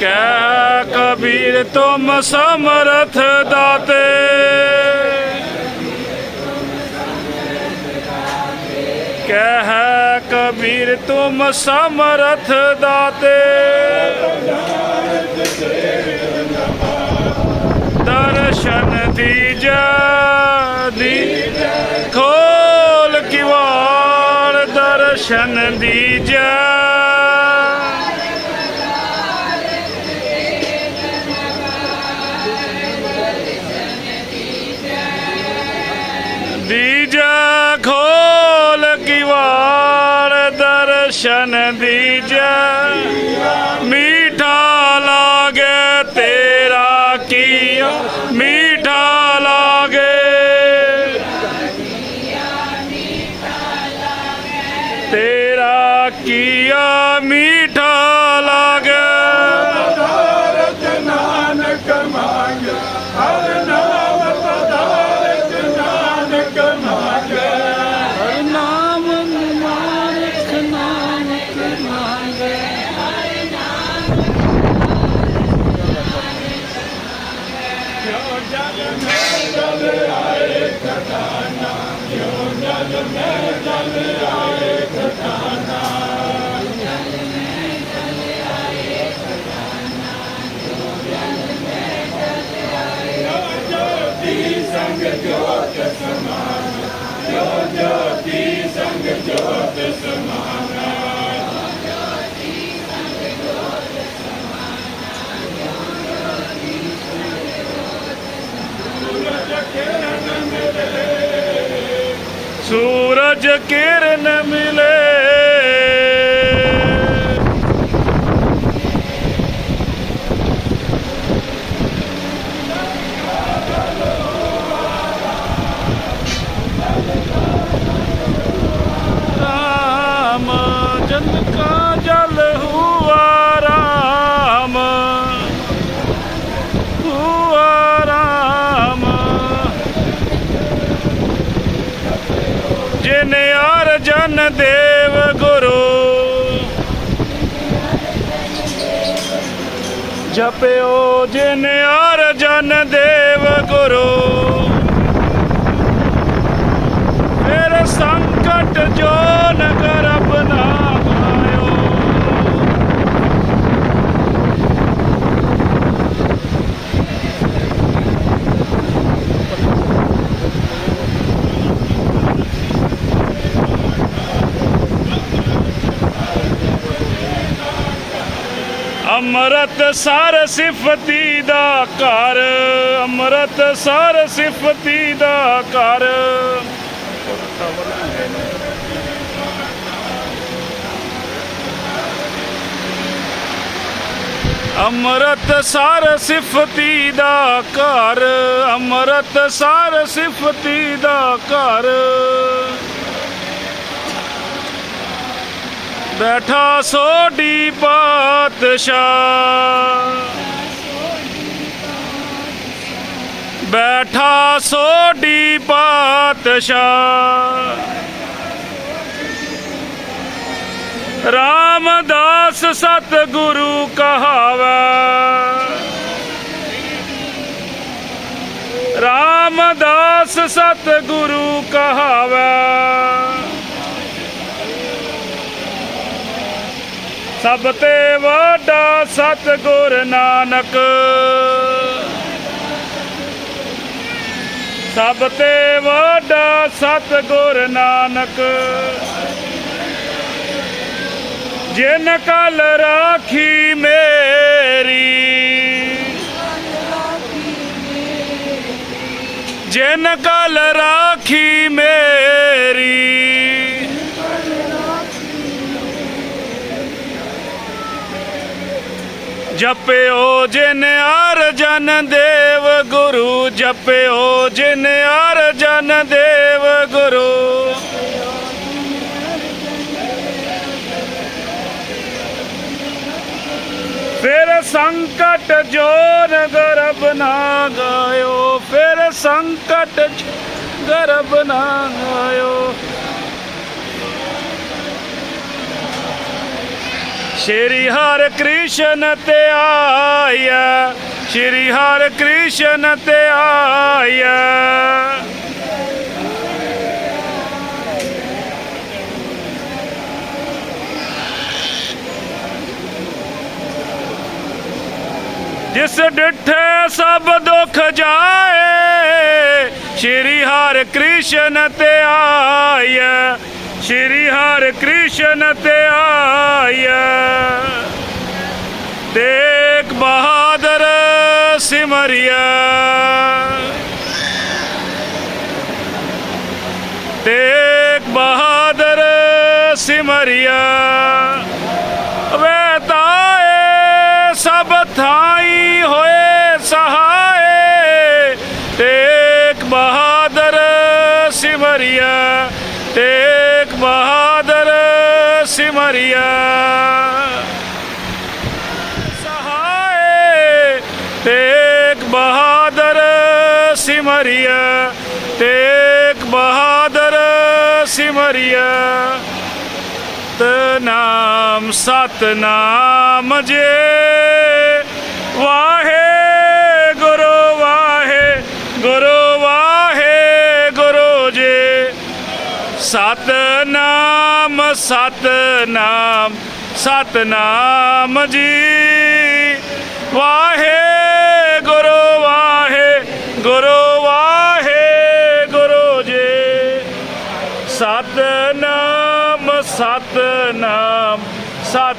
ਕਹਿ ਕਬੀਰ ਤੁਮ ਸਮਰਥ ਦਾਤੇ। ਕਹਿ ਕਬੀਰ ਤੁਮ ਸਮਰਥ ਦਾਤੇ। zijn ਜੋਤੀ ਸੰਗ ਜੋਤ ਸਮਾਨ ਜੋ ਜੋਤੀ ਸੰਗ ਜੋਤ ਸਮਾਨ ਸੂਰਜ ਕਿਰਨ ਮਿਲੇ। ਅਰਜਨ ਦੇਵ ਗੁਰੂ। ਜਪਿਓ ਜਿਨ ਅਰਜਨ ਦੇਵ ਗੁਰੂ। ਫਿਰ ਸੰਕਟ ਜੋ ਨਗਰ ਬਨਾ ਗਾਇਓ ਅੰਮ੍ਰਿਤ ਸਰ ਸਿਫਤੀ ਦਾ ਘਰ, ਅੰਮ੍ਰਿਤ ਸਰ ਸਿਫਤੀ ਦਾ ਘਰ। ਅੰਮ੍ਰਿਤ ਸਰ ਸਿਫਤੀ ਦਾ ਘਰ, ਅੰਮ੍ਰਿਤ ਸਰ ਸਿਫਤੀ ਦਾ ਘਰ। ਬੈਠਾ ਸੋਢੀ ਪਾਤਸ਼ਾਹ। ਬੈਠਾ ਸੋਢੀ ਪਾਤਸ਼ਾਹ। ਰਾਮਦਾਸ ਸਤ ਗੁਰੂ ਕਹਾਵੇ। ਰਾਮਦਾਸ ਸਤ ਗੁਰੂ ਕਹਾਵੇ। ਸਭ ਤੇ ਵੱਡਾ ਸਤਗੁਰ ਨਾਨਕ। ਸਭ ਤੇ ਵੱਡਾ ਸਤਗੁਰ ਨਾਨਕ। ਜਿਨ ਕਲ ਰਾਖੀ ਮੇਰੀ, ਜਿਨ ਕਲ ਰਾਖੀ ਮੇਰੀ ਜਪਿਓ ਜਿਨ ਅਰਜਨ ਦੇਵ ਗੁਰੂ, ਜਪਿਓ ਜਿਨ ਅਰਜਨ ਦੇਵ ਗੁਰੂ। ਫਿਰ ਸੰਕਟ ਜੋਨ ਗਰਬ ਨਾ ਗਾਇਓ, ਫਿਰ ਸੰਕਟ ਜ- ਗਰਬ ਨਾ ਗਾਇਓ। श्री हर कृष्ण ते आया। श्री हर कृष्ण ते आया। जिस डिठे सब दुख जाए, श्री हर कृष्ण ते आया। श्री हर कृष्ण ते आया। ਸਿਮਰਿਆ ਤੇਗ ਬਹਾਦਰ ਸਿਮਰਿਆ ਵੇ ਤਾਏ ਸਭ ਥਾਈ ਹੋਏ ਸਹਾਏ ਤੇਗ ਬਹਾਦਰ ਸਿਮਰਿਆ ਤੇਗ ਬਹਾਦਰ ਸਿਮਰਿਆ ਸਹਾਏ ਤੇਗ ਬਹਾਦਰ ਸਿਮਰਿਆ ਤੇਗ ਬਹਾਦਰ ਸਿਮਰਿਆ ਸਤਨਾਮ ਸਤਨਾਮ ਜੇ ਵਾਹੇ ਗੁਰੂ ਵਾਹੇ ਗੁਰੂ ਵਾਹੇ ਗੁਰੂ ਜੇ। ਸਤਨਾਮ ਸਤਨਾਮ ਸਤਨਾਮ ਜੀ, ਵਾਹੇ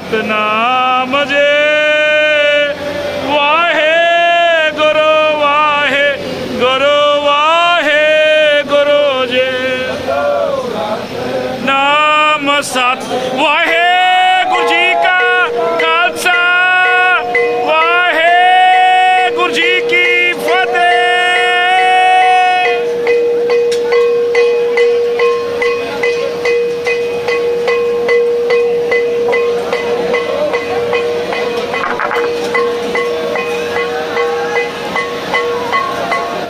ਸਤਨਾਮ।